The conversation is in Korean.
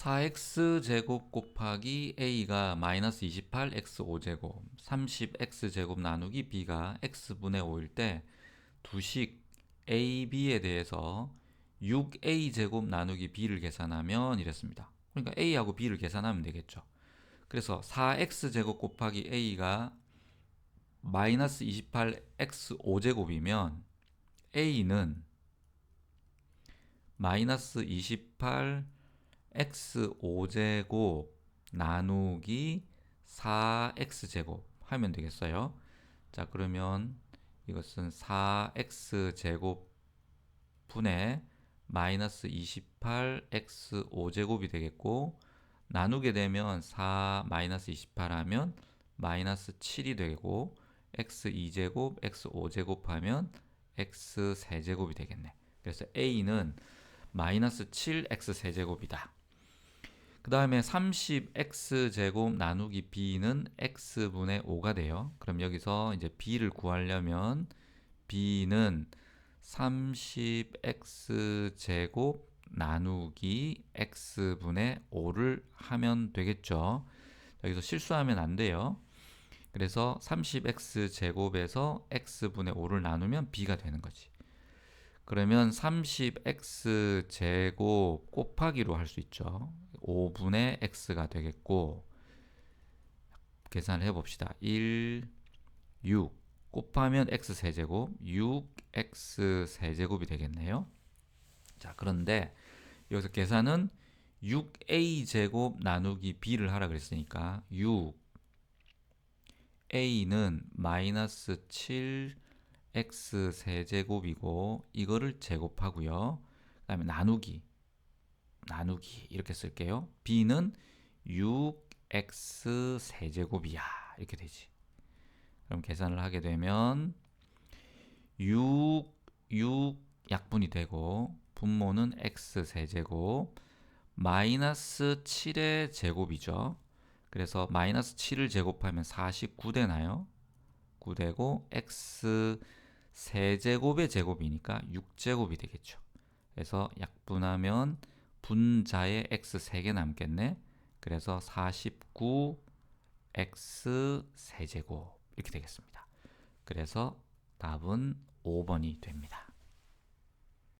4x제곱 곱하기 a가 마이너스 28x 5제곱 30x제곱 나누기 b가 x분의 5일 때 두식 a, b에 대해서 6a제곱 나누기 b를 계산하면 이랬습니다. 그러니까 a하고 b를 계산하면 되겠죠. 그래서 4x제곱 곱하기 a가 마이너스 28x 5제곱이면 a는 마이너스 28 x 5제곱 나누기 4x 제곱 하면 되겠어요. 자, 그러면 이것은 4x 제곱 분의 마이너스 28x 5제곱이 되겠고 나누게 되면 4 마이너스 28 하면 마이너스 7이 되고 x 2제곱, x 5제곱 하면 x 세제곱이 되겠네. 그래서 a는 마이너스 7x 세제곱이다. 그 다음에 30x 제곱 나누기 b는 x분의 5가 돼요. 그럼 여기서 이제 b를 구하려면 b는 30x 제곱 나누기 x분의 5를 하면 되겠죠. 여기서 실수하면 안 돼요. 그래서 30x 제곱에서 x분의 5를 나누면 b가 되는 거지. 그러면 30x 제곱 곱하기로 할 수 있죠. 5분의 x가 되겠고 계산을 해봅시다. 1, 6 곱하면 x 세제곱 6x 세제곱이 되겠네요. 자 그런데 여기서 계산은 6a 제곱 나누기 b를 하라 그랬으니까 6 a는 마이너스 7 x 세제곱이고 이거를 제곱하고요. 그 다음에 나누기 나누기 이렇게 쓸게요. b는 6x 세제곱이야 이렇게 되지. 그럼 계산을 하게 되면 6, 6 약분이 되고 분모는 x 세제곱 마이너스 7의 제곱이죠. 그래서 마이너스 7을 제곱하면 49 되나요? 9 되고 x 세제곱의 제곱이니까 6제곱이 되겠죠. 그래서 약분하면 분자에 x 3개 남겠네. 그래서 49 x 세제곱 이렇게 되겠습니다. 그래서 답은 5번이 됩니다.